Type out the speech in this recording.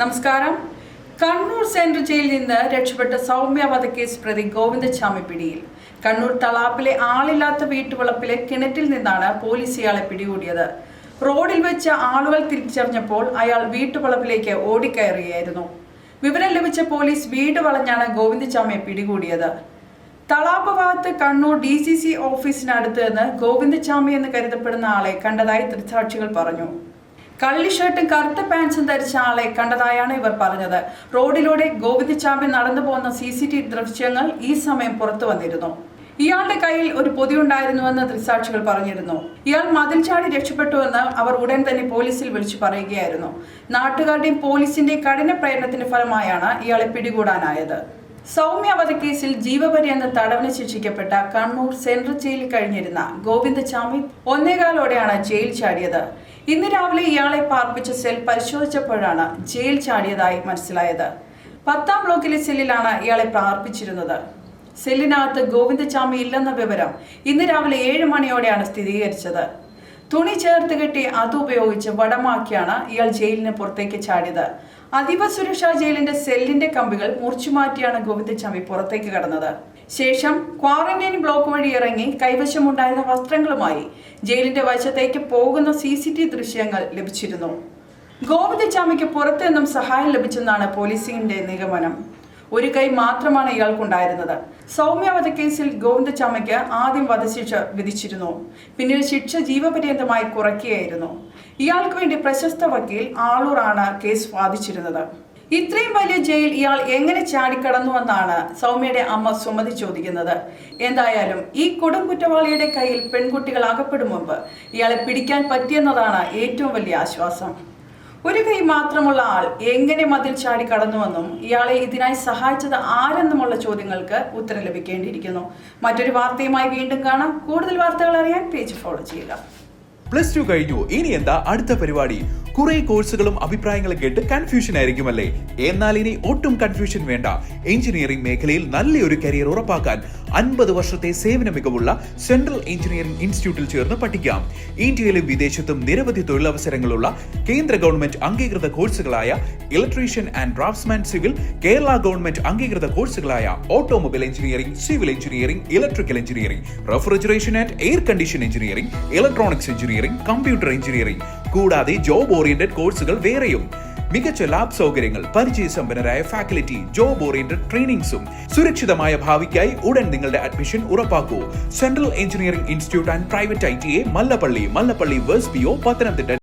നമസ്കാരം. കണ്ണൂർ സെൻട്രൽ ജയിലിൽ നിന്ന് രക്ഷപ്പെട്ട സൗമ്യ വധക്കേസ് പ്രതി ഗോവിന്ദച്ചാമി പിടിയിൽ. കണ്ണൂർ തളാപ്പിലെ ആളില്ലാത്ത വീട്ടുവളപ്പിലെ കിണറ്റിൽ നിന്നാണ് പോലീസ് ഇയാളെ പിടികൂടിയത്. റോഡിൽ വെച്ച് ആളുകൾ തിരിച്ചറിഞ്ഞപ്പോൾ അയാൾ വീട്ടുവളപ്പിലേക്ക് ഓടിക്കയറിയായിരുന്നു വിവരം ലഭിച്ച പോലീസ് വീട് വളഞ്ഞാണ് ഗോവിന്ദച്ചാമിയെ പിടികൂടിയത്. തളാപ്പ് ഭാഗത്ത് കണ്ണൂർ ഡി സി സി ഓഫീസിനടുത്ത് നിന്ന് ഗോവിന്ദച്ചാമി എന്ന് കരുതപ്പെടുന്ന ആളെ കണ്ടതായി ദൃക്സാക്ഷികൾ പറഞ്ഞു. കള്ളി ഷർട്ടും കറുത്ത പാൻസും ധരിച്ച ആളെ കണ്ടതായാണ് ഇവർ പറഞ്ഞത്. റോഡിലൂടെ ഗോവിന്ദച്ചാമി നടന്നു പോകുന്ന സി സി ടി ദൃശ്യങ്ങൾ ഈ സമയം പുറത്തു വന്നിരുന്നു. ഇയാളുടെ കയ്യിൽ ഒരു പൊതിയുണ്ടായിരുന്നുവെന്ന് ദൃക്സാക്ഷികൾ പറഞ്ഞിരുന്നു. ഇയാൾ മതിൽ ചാടി രക്ഷപ്പെട്ടുവെന്ന് അവർ ഉടൻ തന്നെ പോലീസിൽ വിളിച്ചു പറയുകയായിരുന്നു. നാട്ടുകാരുടെയും പോലീസിന്റെയും കഠിന പ്രയത്നത്തിന്റെ ഫലമായാണ് ഇയാളെ പിടികൂടാനായത്. സൗമ്യ വധക്കേസിൽ ജീവപര്യന്ത തടവിന് ശിക്ഷിക്കപ്പെട്ട കണ്ണൂർ സെൻട്രൽ ജയിലിൽ കഴിഞ്ഞിരുന്ന ഗോവിന്ദചാമി ഒന്നേകാലോടെയാണ് ജയിൽ ചാടിയത്. ഇന്ന് രാവിലെ ഇയാളെ പാർപ്പിച്ച സെൽ പരിശോധിച്ചപ്പോഴാണ് ജയിൽ ചാടിയതായി മനസ്സിലായത്. പത്താം ബ്ലോക്കിലെ സെല്ലിലാണ് ഇയാളെ പാർപ്പിച്ചിരുന്നത്. സെല്ലിനകത്ത് ഗോവിന്ദചാമി ഇല്ലെന്ന വിവരം ഇന്ന് രാവിലെ ഏഴ് മണിയോടെയാണ് സ്ഥിരീകരിച്ചത്. തുണി ചേർത്ത് കെട്ടി അതുപയോഗിച്ച് വടമാക്കിയാണ് ഇയാൾ ജയിലിന് പുറത്തേക്ക് ചാടിയത്. അതീവ സുരക്ഷാ ജയിലിന്റെ സെല്ലിന്റെ കമ്പികൾ മുറിച്ചുമാറ്റിയാണ് ഗോവിന്ദച്ചാമി പുറത്തേക്ക് കടന്നത്. ശേഷം ക്വാറന്റൈൻ ബ്ലോക്ക് വഴി ഇറങ്ങി കൈവശമുണ്ടായിരുന്ന വസ്ത്രങ്ങളുമായി ജയിലിന്റെ വശത്തേക്ക് പോകുന്ന സി സി ടി ദൃശ്യങ്ങൾ ലഭിച്ചിരുന്നു. ഗോവിന്ദച്ചാമിക്ക് പുറത്തു നിന്നും സഹായം ലഭിച്ചെന്നാണ് പോലീസിന്റെ നിഗമനം. ഒരു കൈ മാത്രമാണ് ഇയാൾക്കുണ്ടായിരുന്നത്. സൗമ്യ വധക്കേസിൽ ഗോവിന്ദച്ചാമയ്ക്ക് ആദ്യം വധശിക്ഷ വിധിച്ചിരുന്നു. പിന്നീട് ശിക്ഷ ജീവപര്യന്തമായി കുറയ്ക്കുകയായിരുന്നു. ഇയാൾക്ക് വേണ്ടി പ്രശസ്ത വക്കീൽ ആളൂറാണ് കേസ് വാദിച്ചിരുന്നത്. ഇത്രയും വലിയ ജയിൽ ഇയാൾ എങ്ങനെ ചാടിക്കടന്നുവെന്നാണ് സൗമ്യയുടെ അമ്മ സുമതി ചോദിക്കുന്നത്. എന്തായാലും ഈ കൊടും കുറ്റവാളിയുടെ കയ്യിൽ പെൺകുട്ടികൾ അകപ്പെടും മുമ്പ് ഇയാളെ പിടിക്കാൻ പറ്റിയെന്നതാണ് ഏറ്റവും വലിയ ആശ്വാസം. ഒരു കൈ മാത്രമുള്ള ആൾ എങ്ങനെ മതിൽ ചാടി കടന്നുവെന്നും ഇയാളെ ഇതിനായി സഹായിച്ചത് ആരെന്നുമുള്ള ചോദ്യങ്ങൾക്ക് ഉത്തരം ലഭിക്കേണ്ടിയിരിക്കുന്നു. മറ്റൊരു വാർത്തയുമായി വീണ്ടും കാണാം. കൂടുതൽ വാർത്തകൾ അറിയാൻ പേജ് ഫോളോ ചെയ്യുക. പ്ലസ് ടു കഴിഞ്ഞു. ഇനി എന്താ അടുത്ത പരിപാടി? കുറെ കോഴ്സുകളും അഭിപ്രായങ്ങളും കേട്ട് കൺഫ്യൂഷൻ ആയിരിക്കുമല്ലേ? എന്നാൽ ഇനി ഒട്ടും കൺഫ്യൂഷൻ വേണ്ട. എഞ്ചിനീയറിംഗ് മേഖലയിൽ നല്ലൊരു കരിയർ ഉറപ്പാക്കാൻ അൻപത് വർഷത്തെ സേവന മികവുള്ള സെൻട്രൽ എഞ്ചിനീയറിംഗ് ഇൻസ്റ്റിറ്റ്യൂട്ടിൽ ചേർന്ന് പഠിക്കാം. ഇന്ത്യയിലും വിദേശത്തും നിരവധി തൊഴിലവസരങ്ങളുള്ള കേന്ദ്ര ഗവൺമെന്റ് അംഗീകൃത കോഴ്സുകളായ electrician and draftsman civil Kerala government അംഗീകൃത കോഴ്സുകളായ automobile engineering civil engineering electrical engineering refrigeration and air condition engineering electronics engineering computer engineering കൂടാതെ ജോബ് ഓറിയന്റഡ് കോഴ്സുകൾ വേറെയും. മികച്ച ലാബ് സൗകര്യങ്ങൾ പരിചയസമ്പന്നരായ ഫാക്കൽറ്റി ജോബ് ഓറിയന്റഡ് ട്രെയിനിങ്സും സുരക്ഷിതമായ ഭാവിക്കായി ഉടൻ നിങ്ങളുടെ admission ഉറപ്പാക്കൂ. Central engineering institute and private I T A Mallappally Mallappally verse P Pathanamthitta